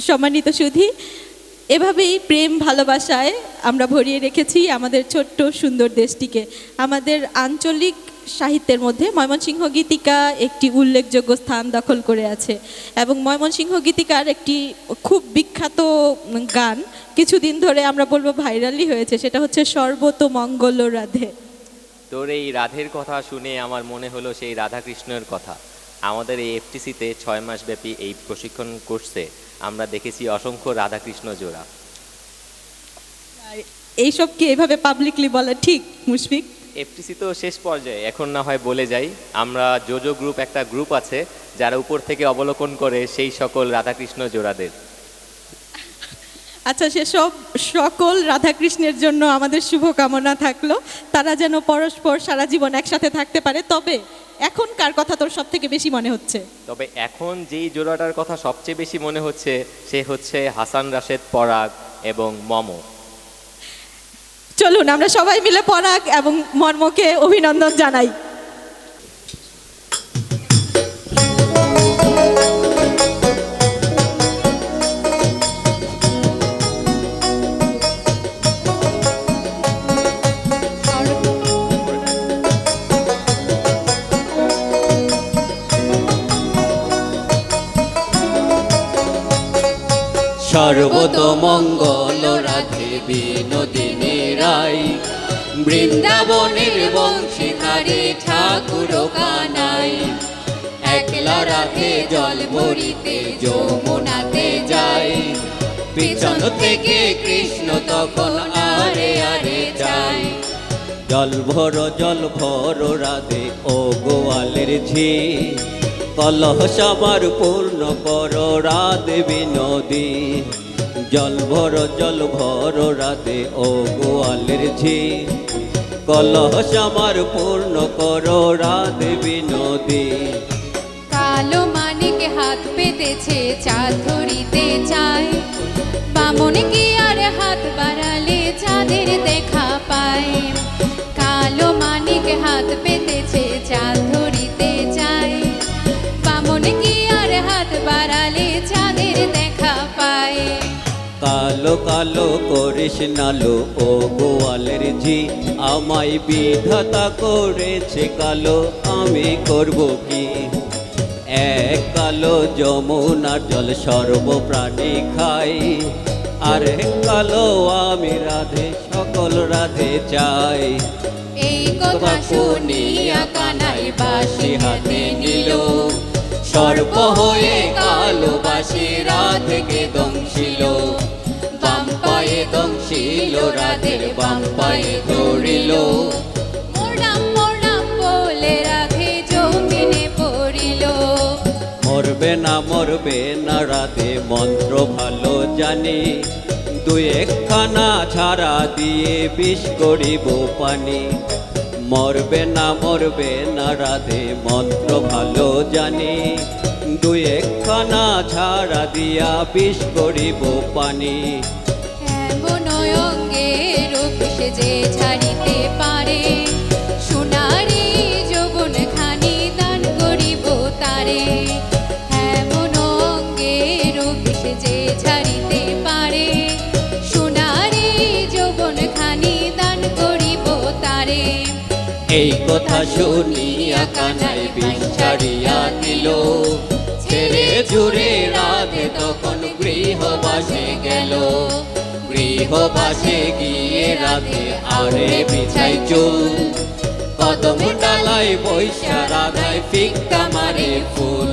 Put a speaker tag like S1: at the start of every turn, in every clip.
S1: সম্মানিত সুধী, এভাবেই প্রেম ভালোবাসায় আমরা ভরিয়ে রেখেছি আমাদের ছোট্ট সুন্দর দেশটিকে। আমাদের আঞ্চলিক সাহিত্যের মধ্যে ময়মনসিংহ গীতিকা একটি উল্লেখযোগ্য স্থান দখল করে আছে এবং ময়মনসিংহ গীতিকার একটি খুব বিখ্যাত গান কিছুদিন ধরে আমরা বলব ভাইরালই হয়েছে, সেটা হচ্ছে সর্বত মঙ্গল রাধে।
S2: তোর এই রাধের কথা শুনে আমার মনে হলো সেই রাধাকৃষ্ণের কথা। আমাদের এই এফটিসিতে ছয় মাস ব্যাপী এই প্রশিক্ষণ কোর্সে আমরা দেখেছি অসংখ্য রাধাকৃষ্ণ জোড়া।
S1: আর এইসবকে এভাবে পাবলিকলি বলা? ঠিক মুশফিক?
S2: এফটিসি তো শেষ পর্যায়ে এখন না হয় বলে যাই। আমরা জোজো গ্রুপ একটা গ্রুপ আছে যারা উপর থেকে অবলোকন করে সেই সকল রাধাকৃষ্ণ জোড়াদের।
S1: আচ্ছা সেসব সকল রাধাকৃষ্ণের জন্য আমাদের শুভকামনা থাকল। তারা যেন পরস্পর সারা জীবন একসাথে থাকতে পারে। তবে এখন কার কথা তোর সব থেকে বেশি মনে হচ্ছে?
S2: তবে এখন যেই জোড়াটার কথা সবচেয়ে বেশি মনে হচ্ছে সে হচ্ছে হাসান রাশেদ পরাগ এবং মম।
S1: চলুন আমরা সবাই মিলে পরাগ এবং মর্মকে অভিনন্দন জানাই।
S3: সর্বতমঙ্গল রাধে বিনোদিনী রাই। বৃন্দাবনের বংশীকারী ঠাকুর কানাই। একলা রাধে জল ভরিতে যমুনাতে যায় পিছন থেকে কৃষ্ণ তখন আরে আরে যায় জল ভর জল ভর, রাধে ও গোয়ালের ঝি। কলহ সাবার পূর্ণ কর রাধে বিনোদী। জল ভর জল ভর রাধে ও গোয়ালের ঝি। কলহ সাবার পূর্ণ কর রাধে বিনোদী।
S4: কালো মানিক হাত পেতেছে চাঁদ ধরিতে চায়। বামন কি আর হাত বাড়ালে চাঁদের দেখা পায়। কালো
S3: কালো করিস নালো ও গোয়ালের ঝি। আমায় বিধাতা করেছে কালো আমি করব কি? এক কালো যমুনার জল সর্বপ্রাণী খাই আর কালো আমি রাধে সকল রাধে চাই।
S4: এই কথা শুনিয়া কানাই বাসি হাতে নিল।
S3: সর্প হয়ে কালো বাসি রাধেকে দংশিল। বাম পায়ে দংশিল রাধের বাম পায়ে
S4: বলে রাধে জমিনে পড়িল।
S3: মরবে না মরবে না রাধে মন্ত্র ভালো জানি। দুই একখানা ছাড়া দিয়ে বিষ করিব পানি। মরবে না মরবে না রাধে, মন্ত্র ভালো জানি। দুই একখানা ছাড়া দিয়া বিষ করিব পানি।
S4: এমন অঙ্গে রূপ সেজে ছাড়িতে পারে
S3: কথা শুনিয়া কানাই বিচারিয়া দিল। ছেড়ে জুড়ে তখন গৃহবাসে গেল। গৃহবাসে গিয়ে রাধে আরে বিছাই কদম বৈশা রাধায় মারে ফুল।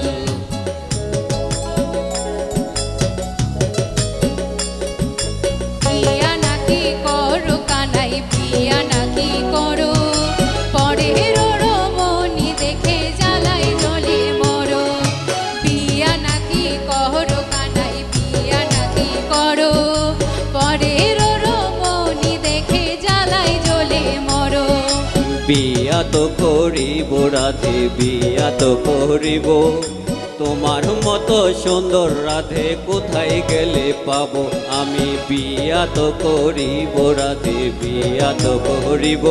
S4: বিয়া নাকি করো কানাই বিয়া বিয়া
S3: তো করিব, রাধে বিয়া তো করিব। তোমার মতো সুন্দর রাধে কোথায় গেলে পাব? আমি বিয়া তো করিব, রাধে বিয়া তো করিব।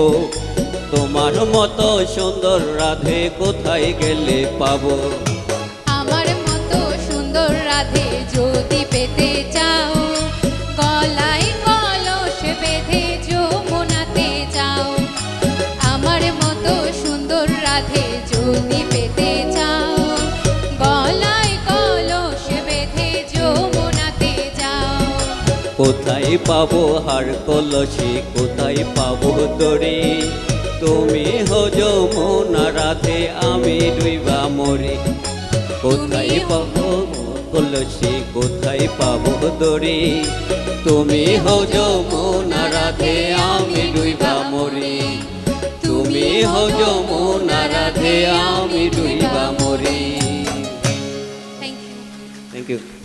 S3: তোমার মতো সুন্দর রাধে কোথায় গেলে পাব?
S4: আমার মতো সুন্দর রাধে যদি পেতে চাও
S3: কোথায় পাবো হার কলসি কোথায় পাবো দড়ি? তুমি হো যমুনা রাধে আমি ডুইবা মরি। কোথায় পাবো কলসি কোথায় পাবো দড়ি? তুমি হো যমুনা রাধে আমি ডুইবা মরি। তুমি হো যমুনা রাধে আমি ডুইবা মরি।
S4: Thank you
S3: thank you